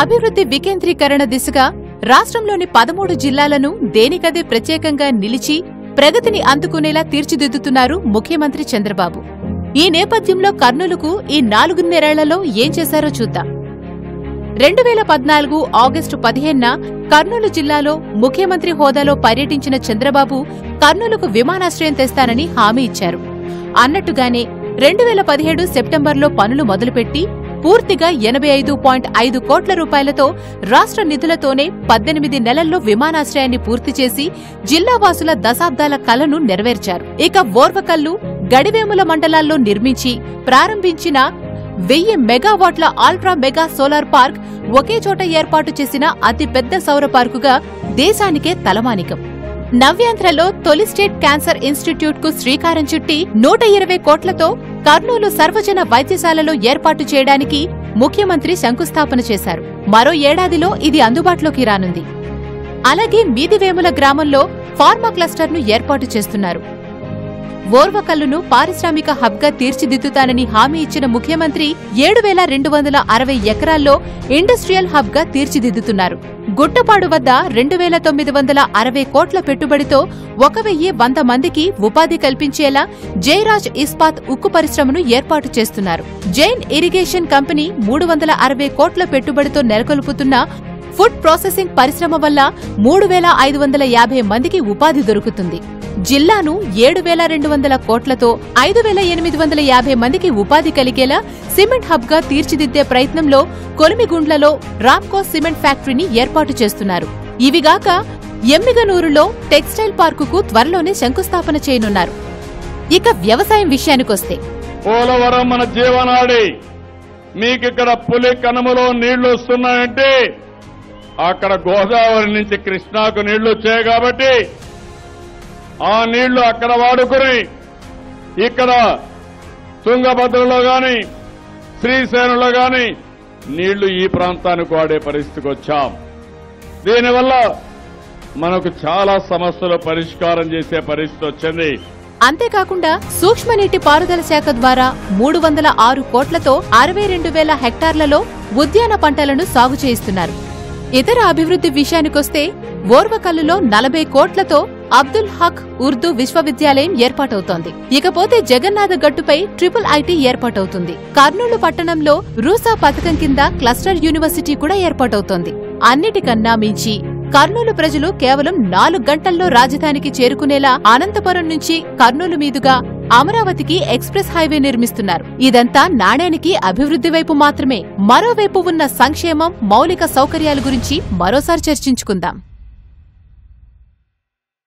అభివృద్ధి వికేంద్రీకరణ దిశగా రాష్ట్రంలోని పదమూడు జిల్లాలను దేనికదే ప్రత్యేకంగా నిలిచి ప్రగతిని అందుకునేలా తీర్చిదిద్దుతున్నారు ముఖ్యమంత్రి చంద్రబాబు. ఈ నేపథ్యంలో కర్నూలుకు ఈ నాలుగున్నరేళ్ళలో ఏం చేశారో చూద్దాం. రెండు వేల పద్నాలుగు ఆగస్టు పదిహేనున కర్నూలు జిల్లాలో ముఖ్యమంత్రి హోదాలో పర్యటించిన చంద్రబాబు కర్నూలుకు విమానాశ్రయం తెస్తానని హామీ ఇచ్చారు. అన్నట్టుగానే రెండు వేల పదిహేడు సెప్టెంబర్లో పనులు మొదలుపెట్టి పూర్తిగా ఎనభై ఐదు పాయింట్ ఐదు కోట్ల రూపాయలతో రాష్ట్ర నిధులతోనే పద్దెనిమిది నెలల్లో విమానాశ్రయాన్ని పూర్తి చేసి జిల్లావాసుల దశాబ్దాల కలను నెరవేర్చారు. ఇక ఓర్వకల్లు గడివేముల మండలాల్లో నిర్మించి ప్రారంభించిన వెయ్యి మెగావాట్ల ఆల్ట్రా మెగా సోలార్ పార్క్ ఒకే చోట ఏర్పాటు చేసిన అతిపెద్ద సౌర పార్కుగా దేశానికే తలమానికం. నవ్యాంధ్రలో తొలి స్టేట్ క్యాన్సర్ ఇన్స్టిట్యూట్కు శ్రీకారం చుట్టి నూట ఇరవై కోట్లతో కర్నూలు సర్వజన వైద్యశాలలో ఏర్పాటు చేయడానికి ముఖ్యమంత్రి శంకుస్థాపన చేశారు. మరో ఏడాదిలో ఇది అందుబాటులోకి రానుంది. అలాగే మీదివేముల గ్రామంలో ఫార్మా క్లస్టర్ను ఏర్పాటు చేస్తున్నారు. ఓర్వకల్లును పారిశ్రామిక హబ్గా తీర్చిదిద్దుతానని హామీ ఇచ్చిన ముఖ్యమంత్రి ఏడు వేల రెండు వందల అరవై ఎకరాల్లో ఇండస్ట్రియల్ హబ్గా తీర్చిదిద్దుతున్నారు. గుట్టపాడు వద్ద రెండు వేల తొమ్మిది వందల అరవై కోట్ల పెట్టుబడితో ఒక వెయ్యి వంద మందికి ఉపాధి కల్పించేలా జయరాజ్ ఇస్పాత్ ఉక్కు పరిశ్రమను ఏర్పాటు చేస్తున్నారు. జైన్ ఇరిగేషన్ కంపెనీ మూడు వందల అరవై కోట్ల పెట్టుబడితో నెలకొల్పుతున్న ఫుడ్ ప్రాసెసింగ్ పరిశ్రమ వల్ల మూడు వేల ఐదు వందల యాభై మందికి ఉపాధి దొరుకుతుంది. జిల్లాను ఏడు వేల రెండు వందల కోట్లతో ఐదు వేల ఎనిమిది వందల యాభై మందికి ఉపాధి కలిగేలా సిమెంట్ హబ్గా తీర్చిదిద్దే ప్రయత్నంలో కొలిమిగుండ్లలో రామ్కో సిమెంట్ ఫ్యాక్టరీని ఏర్పాటు చేస్తున్నారు. ఇవిగాక ఎమ్మిగనూరులో టెక్స్టైల్ పార్కుకు త్వరలోనే శంకుస్థాపన చేయనున్నారు. ఇక వ్యవసాయం విషయానికొస్తే. పోలవరం మన జీవనాడి. మీకిక్కడ పులి కనుమలో నీళ్ళు వస్తున్నాయంటే అక్కడ గోదావరి నుంచి కృష్ణాకు నీళ్ళు వచ్చాయి కాబట్టి ఆ నీళ్ళు అక్కడ వాడుకుని ఇక్కడ తుంగభద్రలో గాని శ్రీశైలంలో గాని నీళ్ళు ఈ ప్రాంతానికి వాడే పరిస్థితికి వచ్చాం. దీనివల్ల మనకు చాలా సమస్యలు పరిష్కారం చేసే పరిస్థితి వచ్చింది. అంతేకాకుండా సూక్ష్మనీటి పారుదల శాఖ ద్వారా మూడు వందల ఆరు కోట్లతో అరవై రెండు వేల హెక్టార్లలో ఉద్యాన పంటలను సాగు చేయిస్తున్నారు. ఇతర అభివృద్ధి విషయానికొస్తే ఓర్వకల్లులో నలభై కోట్లతో అబ్దుల్ హక్ ఉర్దూ విశ్వవిద్యాలయం ఏర్పాటవుతోంది. ఇకపోతే జగన్నాథ గట్టుపై ట్రిపుల్ ఐటీ ఏర్పాటవుతుంది. కర్నూలు పట్టణంలో రూసా పథకం కింద క్లస్టర్ యూనివర్సిటీ కూడా ఏర్పాటవుతోంది. అన్నిటికన్నా మించి కర్నూలు ప్రజలు కేవలం నాలుగు గంటల్లో రాజధానికి చేరుకునేలా అనంతపురం నుంచి కర్నూలు మీదుగా అమరావతికి ఎక్స్ప్రెస్ హైవే నిర్మిస్తున్నారు. ఇదంతా నాణ్యానికి అభివృద్ధి వైపు మాత్రమే. మరోవైపు ఉన్న సంక్షేమం మౌలిక సౌకర్యాల గురించి మరోసారి చర్చించుకుందాం.